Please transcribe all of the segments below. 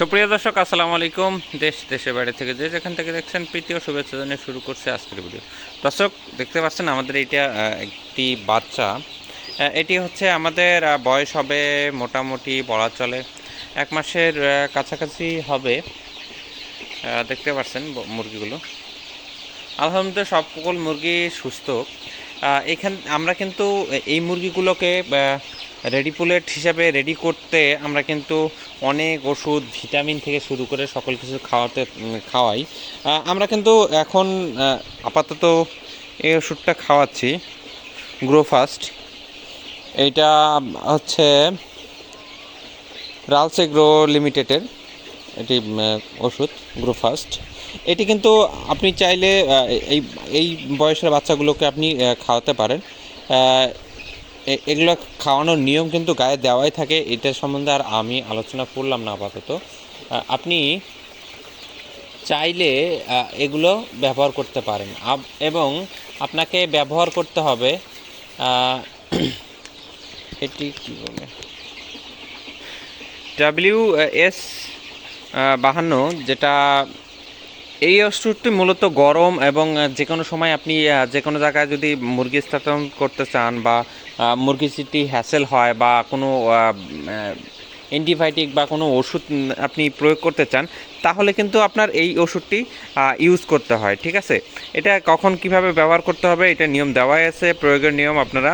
সুপ্রিয় দর্শক, আসসালামু আলাইকুম। দেশ, দেশের বাইরে থেকে যে যেখান থেকে দেখছেন, প্রীতি ও শুভেচ্ছা জানিয়ে শুরু করছে আজকের ভিডিও। দর্শক, দেখতে পাচ্ছেন আমাদের এটা একটি বাচ্চা। এটি হচ্ছে আমাদের বয়স হবে মোটামুটি বলা চলে এক মাসের কাছাকাছি হবে। দেখতে পাচ্ছেন মুরগিগুলো। আলহামদুলিল্লাহ সব সকল মুরগি সুস্থ। এখান আমরা কিন্তু এই মুরগিগুলোকে রেডি পুলেট হিসাবে রেডি করতে আমরা কিন্তু অনেক ওষুধ, ভিটামিন থেকে শুরু করে সকল কিছু খাওয়াতে খাওয়াই। আমরা কিন্তু এখন আপাতত এই ওষুধটা খাওয়াচ্ছি গ্রো ফাস্ট এইটা হচ্ছে রালসে গ্রো লিমিটেডের এটি ওষুধ গ্রো ফাস্ট এটি কিন্তু আপনি চাইলে এই এই বয়সের বাচ্চাগুলোকে আপনি খাওয়াতে পারেন। এগুলো খাওয়ানোর নিয়ম কিন্তু গায়ে দেওয়াই থাকে, এটা সম্বন্ধে আর আমি আলোচনা করলাম না আপাতত। আপনি চাইলে এগুলো ব্যবহার করতে পারেন। এবং আপনাকে ব্যবহার করতে হবে এটি কী বলে? ডাব্লিউ এস বাহান্ন, যেটা এই ওষুধটি মূলত গরম এবং যে কোনো সময় আপনি যে কোনো জায়গায় যদি মুরগি স্থাপন করতে চান বা মুরগি যদি হ্যাসেল হয় বা কোনো অ্যান্টিবায়োটিক বা কোনো ওষুধ আপনি প্রয়োগ করতে চান, তাহলে কিন্তু আপনার এই ওষুধটি ইউজ করতে হয়, ঠিক আছে? এটা কখন কীভাবে ব্যবহার করতে হবে এটা নিয়ম দেওয়াই আছে, প্রয়োগের নিয়ম আপনারা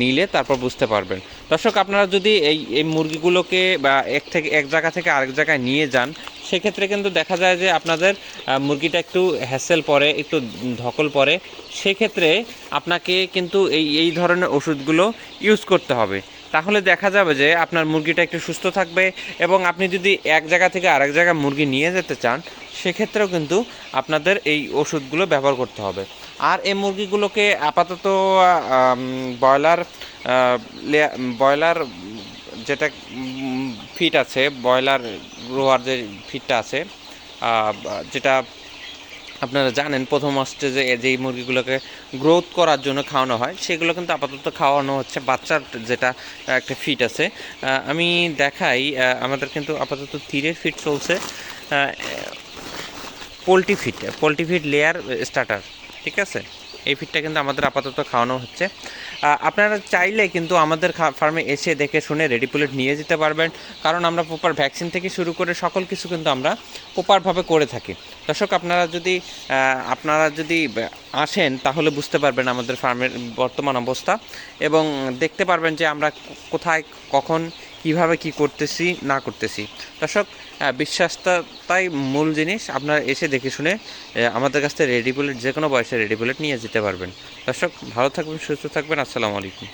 নিলে তারপর বুঝতে পারবেন। দর্শক, আপনারা যদি এই এই মুরগিগুলোকে বা এক থেকে, এক জায়গা থেকে আরেক জায়গায় নিয়ে যান সেক্ষেত্রে কিন্তু দেখা যায় যে আপনাদের মুরগিটা একটু হ্যাসেল পরে, একটু ধকল পরে, সেক্ষেত্রে আপনাকে কিন্তু এই এই ধরনের ওষুধগুলো ইউজ করতে হবে। তাহলে দেখা যাবে যে আপনার মুরগিটা একটু সুস্থ থাকবে এবং আপনি যদি এক জায়গা থেকে আরেক জায়গায় মুরগি নিয়ে যেতে চান, সেক্ষেত্রেও কিন্তু আপনাদের এই ওষুধগুলো ব্যবহার করতে হবে। আর এই মুরগিগুলোকে আপাতত ব্রয়লার ব্রয়লার যেটা ফিট আছে, ব্রয়লার গ্রোয়ার যে ফিটটা আছে যেটা আপনারা জানেন, প্রথম স্টেজে যেই মুরগিগুলোকে গ্রোথ করার জন্য খাওয়ানো হয়, সেগুলো কিন্তু আপাতত খাওয়ানো হচ্ছে, বাচ্চার যেটা, একটা ফিট আছে। আমি দেখাই আমাদের কিন্তু আপাতত তীরের ফিট চলছে poultry feed poultry feed layer starter, ঠিক আছে? এই ফিডটা কিন্তু আমাদের আপাতত খাওয়ানো হচ্ছে। আপনারা চাইলে কিন্তু আমাদের ফার্মে এসে দেখে শুনে রেডি পুলেট নিয়ে যেতে পারবেন। কারণ আমরা প্রপার ভ্যাকসিন থেকে শুরু করে সকল কিছু কিন্তু আমরা প্রপারভাবে করে থাকি। দর্শক, আপনারা যদি আপনারা যদি আসেন তাহলে বুঝতে পারবেন আমাদের ফার্মের বর্তমান অবস্থা এবং দেখতে পারবেন যে আমরা কোথায় কখন কীভাবে কি করতেছি না করতেছি। দর্শক আহ, বিশ্বাসটাই মূল জিনিস। আপনারা এসে দেখে শুনে আমাদের কাছ থেকে রেডি বুলেট যে কোনো বয়সে রেডি বুলেট নিয়ে যেতে পারবেন। দর্শক ভালো থাকবেন সুস্থ থাকবেন। আসসালামু আলাইকুম।